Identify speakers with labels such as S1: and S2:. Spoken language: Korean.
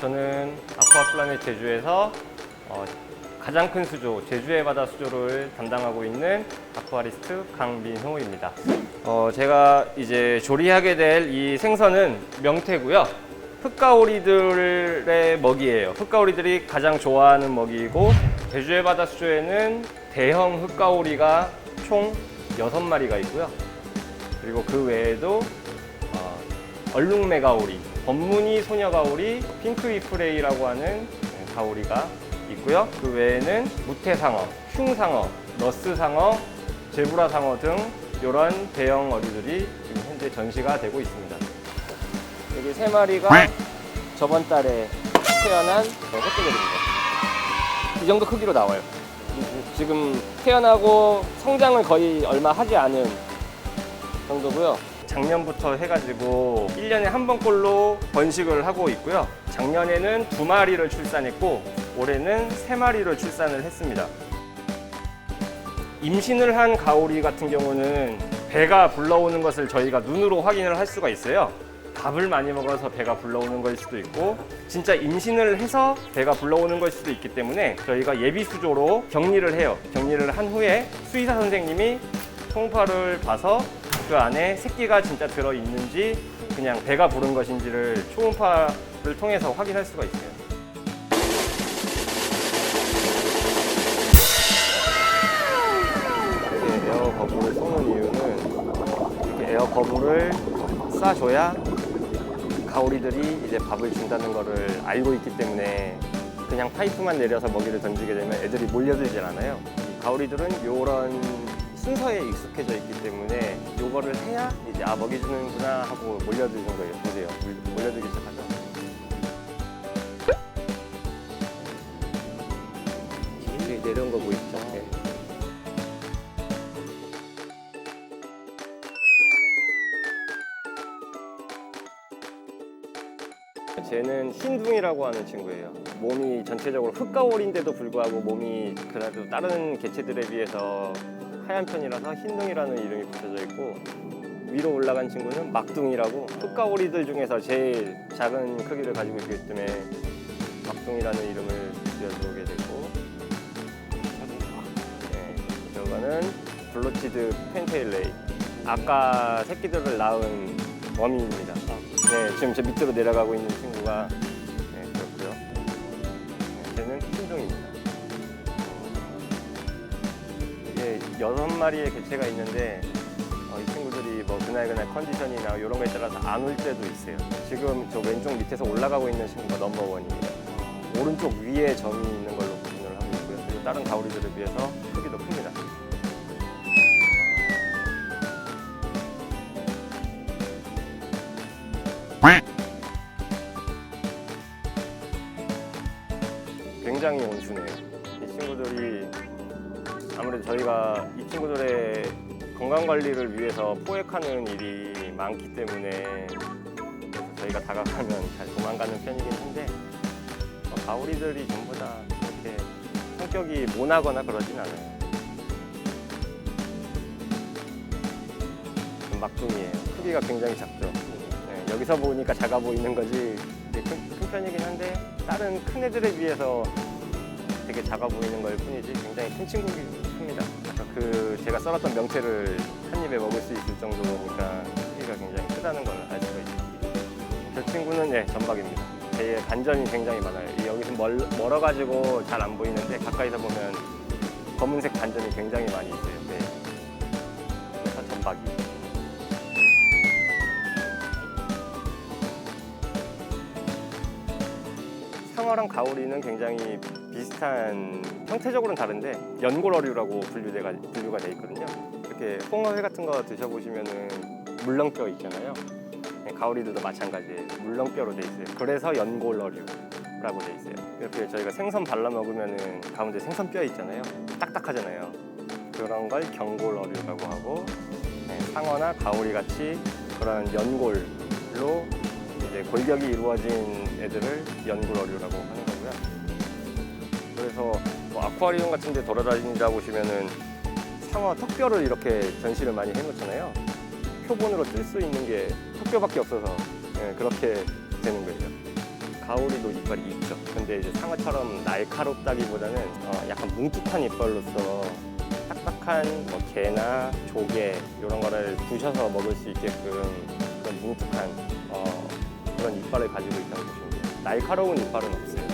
S1: 저는 아쿠아플라넷 제주에서 어, 가장 큰 수조, 제주의 바다 수조를 담당하고 있는 아쿠아리스트 강민호입니다. 어, 제가 이제 조리하게 될 이 생선은 명태고요. 흑가오리들의 먹이예요. 흑가오리들이 가장 좋아하는 먹이이고 제주의 바다 수조에는 대형 흑가오리가 총 6마리가 있고요. 그리고 그 외에도 어, 얼룩메가오리, 법무늬 소녀 가오리, 핑크 이프레이라고 하는 네, 가오리가 있고요. 그 외에는 무태상어, 흉상어, 너스상어, 제브라상어 등 이런 대형 어리들이 지금 현재 전시가 되고 있습니다. 여기 세 마리가 저번 달에 태어난 헛개들입니다. 이 정도 크기로 나와요. 지금 태어나고 성장을 거의 얼마 하지 않은 정도고요. 작년부터 해가지고 1년에 한 번꼴로 번식을 하고 있고요. 작년에는 두 마리를 출산했고 올해는 세 마리를 출산을 했습니다. 임신을 한 가오리 같은 경우는 배가 불러오는 것을 저희가 눈으로 확인을 할 수가 있어요. 밥을 많이 먹어서 배가 불러오는 걸 수도 있고 진짜 임신을 해서 배가 불러오는 걸 수도 있기 때문에 저희가 예비 수조로 격리를 해요. 격리를 한 후에 수의사 선생님이 통파를 봐서 그 안에 새끼가 진짜 들어 있는지 그냥 배가 부른 것인지를 초음파를 통해서 확인할 수가 있어요. 이렇게 에어 버블을 쏘는 이유는 이렇게 에어 버블을 쏴줘야 가오리들이 이제 밥을 준다는 거를 알고 있기 때문에 그냥 파이프만 내려서 먹이를 던지게 되면 애들이 몰려들질 않아요. 이 가오리들은 이런 순서에 익숙해져 있기 때문에 요거를 해야 이제 아 먹이 주는구나 하고 몰려드는 거예요. 보세요. 몰- 몰려들기 시작하죠. 여기 내려온 거 보이시죠? 네. 쟤는 흰둥이라고 하는 친구예요. 몸이 전체적으로 흑가오리인데도 불구하고 몸이 그래도 다른 개체들에 비해서 하얀 편이라서 흰둥이라는 이름이 붙여져 있고 위로 올라간 친구는 막둥이라고 흑가오리들 중에서 제일 작은 크기를 가지고 있기 때문에 막둥이라는 이름을 지어주게 됐고 네, 저거는 블루치드 펜테일레이 아까 새끼들을 낳은 어미입니다. 네, 지금 제 밑으로 내려가고 있는 친구가 여섯 마리의 개체가 있는데 어, 이 친구들이 뭐 그날 그날 컨디션이나 이런 거에 따라서 안 올 때도 있어요. 지금 저 왼쪽 밑에서 올라가고 있는 친구가 넘버 원입니다. 오른쪽 위에 점이 있는 걸로 구분을 하고 있고요. 그리고 다른 가오리들에 비해서 크기도 큽니다. 굉장히 온순해요. 이 친구들이 아무래도 저희가 이 친구들의 건강 관리를 위해서 포획하는 일이 많기 때문에 그래서 저희가 다가가면 잘 도망가는 편이긴 한데 어, 가오리들이 전부 다 그렇게 성격이 모나거나 그러진 않아요. 좀 막둥이에요. 크기가 굉장히 작죠. 네, 여기서 보니까 작아 보이는 거지 큰, 큰 편이긴 한데 다른 큰 애들에 비해서 되게 작아 보이는 걸 뿐이지 굉장히 큰 친구긴 큽니다. 그 제가 썰었던 명태를 한 입에 먹을 수 있을 정도니까 크기가 굉장히 크다는 걸 알 수가 있죠. 저 친구는 예 전박입니다. 배에 반전이 굉장히 많아요. 이 여기서 멀, 멀어가지고 잘 안 보이는데 가까이서 보면 검은색 반전이 굉장히 많이 있어요. 네. 그래서 전박이. 상어랑 가오리는 굉장히 비슷한 형태적으로는 다른데 연골어류라고 분류가 분류가 돼 있거든요. 이렇게 홍어회 같은 거 드셔보시면은 물렁뼈 있잖아요. 네, 가오리들도 마찬가지예요. 물렁뼈로 돼 있어요. 그래서 연골어류라고 돼 있어요. 이렇게 저희가 생선 발라 먹으면은 가운데 생선뼈 있잖아요. 딱딱하잖아요. 그런 걸 경골어류라고 하고 네, 상어나 가오리 같이 그런 연골로 이제 골격이 이루어진 애들을 연골어류라고 하는 거고요. 그래서 뭐 아쿠아리움 같은 데 돌아다니다 보시면은 상어 턱뼈를 이렇게 전시를 많이 해놓잖아요. 표본으로 뜰 수 있는 게 턱뼈밖에 없어서 예, 그렇게 되는 거예요. 가오리도 이빨이 있죠. 근데 이제 상어처럼 날카롭다기보다는 어, 약간 뭉툭한 이빨로서 딱딱한 뭐 게나 조개 이런 거를 부셔서 먹을 수 있게끔 그런 뭉툭한 어, 그런 이빨을 가지고 있다고 보시면 날카로운 이빨은 없어요.